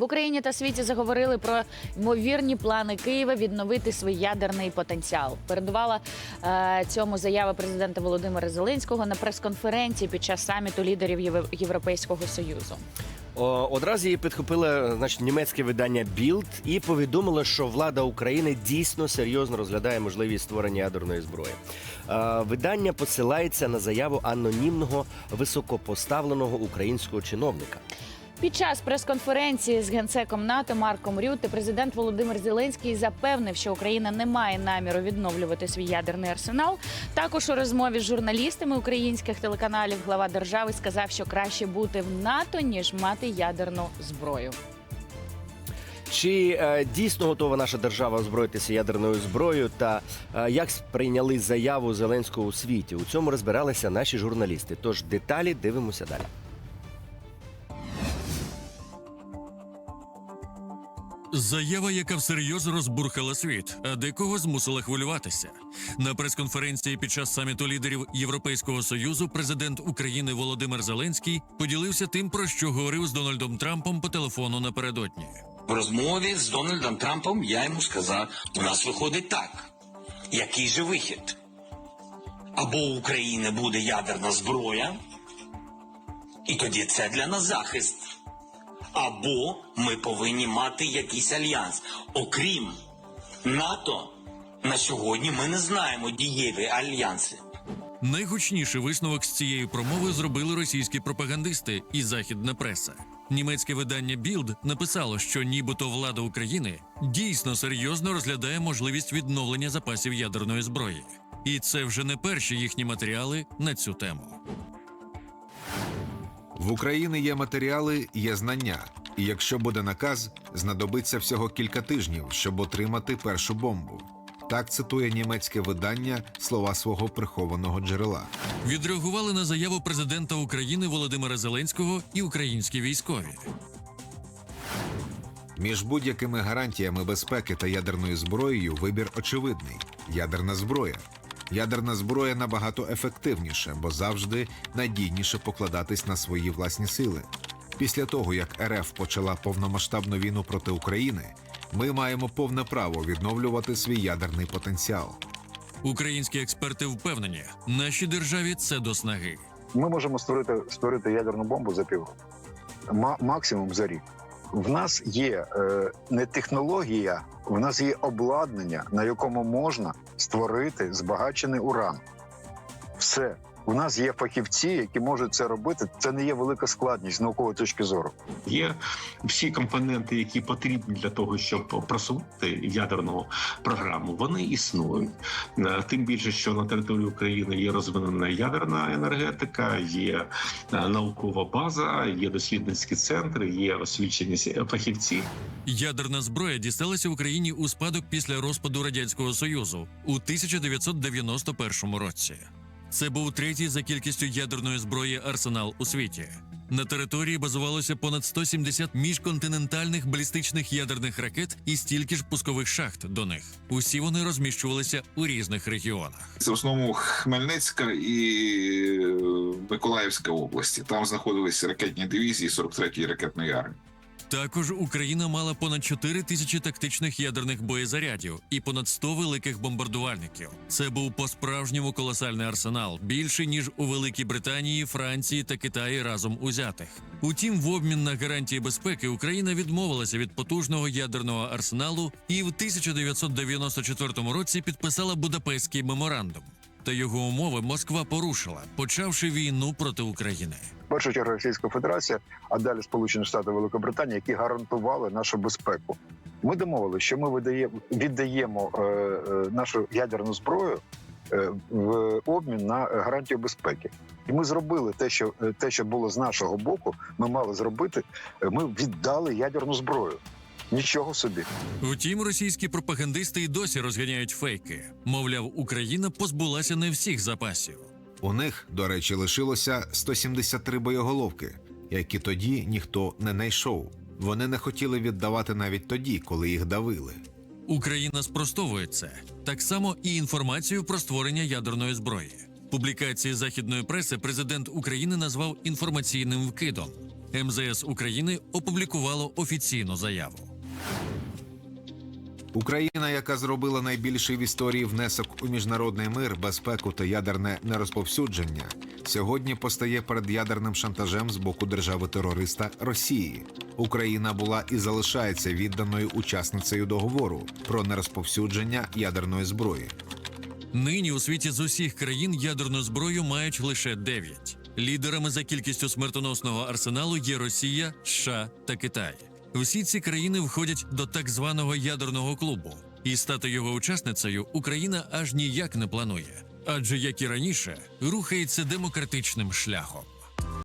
В Україні та світі заговорили про ймовірні плани Києва відновити свій ядерний потенціал. Передувала е, цьому заява президента Володимира Зеленського на прес-конференції під час саміту лідерів Євро- Європейського союзу. Одразу її підхопило значить, німецьке видання Bild і повідомило, що влада України дійсно серйозно розглядає можливість створення ядерної зброї. Е, Видання посилається на заяву анонімного високопоставленого українського чиновника. Під час прес-конференції з генсеком НАТО Марком Рютте президент Володимир Зеленський запевнив, що Україна не має наміру відновлювати свій ядерний арсенал. Також у розмові з журналістами українських телеканалів глава держави сказав, що краще бути в НАТО ніж мати ядерну зброю. Чи е, дійсно готова наша держава озброїтися ядерною зброєю? Та е, як сприйняли заяву Зеленського у світі? У цьому розбиралися наші журналісти. Тож деталі дивимося далі. Заява, яка всерйоз розбурхала світ, а декого змусила хвилюватися. На прес-конференції під час саміту лідерів Європейського союзу президент України Володимир Зеленський поділився тим, про що говорив з Дональдом Трампом по телефону напередодні. В розмові з Дональдом Трампом я йому сказав: у нас виходить так. Який же вихід? Або у України буде ядерна зброя, і тоді це для нас захист. Або ми повинні мати якийсь альянс. Окрім НАТО, на сьогодні ми не знаємо дієві альянси. Найгучніший висновок з цієї промови зробили російські пропагандисти і західна преса. Німецьке видання Білд написало, що нібито влада України дійсно серйозно розглядає можливість відновлення запасів ядерної зброї. І це вже не перші їхні матеріали на цю тему. В Україні є матеріали, є знання, і якщо буде наказ, знадобиться всього кілька тижнів, щоб отримати першу бомбу. Так цитує німецьке видання слова свого прихованого джерела. Відреагували на заяву президента України Володимира Зеленського і українські військові. Між будь-якими гарантіями безпеки та ядерною зброєю вибір очевидний: ядерна зброя. Ядерна зброя набагато ефективніша, бо завжди надійніше покладатись на свої власні сили. Після того, як РФ почала повномасштабну війну проти України, ми маємо повне право відновлювати свій ядерний потенціал. Українські експерти впевнені, нашій державі це до снаги. Ми можемо створити створити ядерну бомбу за півроку, Ма- максимум за рік. В нас є е, не технологія, в нас є обладнання, на якому можна створити збагачений уран. Все. У нас є фахівці, які можуть це робити. Це не є велика складність з наукової точки зору. Є всі компоненти, які потрібні для того, щоб просувати ядерну програму. Вони існують. Е, Тим більше, що на території України є розвинена ядерна енергетика, є е, наукова база, є дослідницькі центри, є освічені фахівці. Ядерна зброя дісталася в Україні у спадок після розпаду радянського союзу у 1991 році. Це був третій за кількістю ядерної зброї арсенал у світі. На території базувалося понад 170 міжконтинентальних балістичних ядерних ракет і стільки ж пускових шахт до них. Усі вони розміщувалися у різних регіонах. Це в основному Хмельницька і е, Миколаївська області. Там знаходилися ракетні дивізії 43-ї ракетної армії. Також Україна мала понад 4 тисячі тактичних ядерних боєзарядів і понад 100 великих бомбардувальників. Це був по-справжньому колосальний арсенал, більший ніж у Великій Британії, Франції та Китаї разом узятих. Утім, в обмін на гарантії безпеки Україна відмовилася від потужного ядерного арсеналу і в 1994 році підписала Будапештський меморандум. Та його умови Москва порушила, почавши війну проти України. Першу чергу Російська Федерація, а далі Сполучені Штати Великобританія, які гарантували нашу безпеку. Ми домовилися, що ми видаємо, віддаємо е, е, нашу ядерну зброю е, в обмін на гарантію безпеки. І ми зробили те, що е, те, що було з нашого боку, ми мали зробити. е, Ми віддали ядерну зброю. Нічого собі. Втім, російські пропагандисти й досі розганяють фейки. Мовляв, Україна позбулася не всіх запасів. У них, до речі, лишилося 173 боєголовки, які тоді ніхто не знайшов. Вони не хотіли віддавати навіть тоді, коли їх давили. Україна спростовує це так само і інформацію про створення ядерної зброї. Публікації західної преси президент України назвав інформаційним вкидом. МЗС України опублікувало офіційну заяву. Україна, яка зробила найбільший в історії внесок у міжнародний мир, безпеку та ядерне нерозповсюдження, сьогодні постає перед ядерним шантажем з боку держави-терориста Росії. Україна була і залишається відданою учасницею договору про нерозповсюдження ядерної зброї. Нині у світі з усіх країн ядерну зброю мають лише 9. Лідерами за кількістю смертоносного арсеналу є Росія, США та Китай. Всі ці країни входять до так званого ядерного клубу, і стати його учасницею Україна аж ніяк не планує, адже як і раніше рухається демократичним шляхом.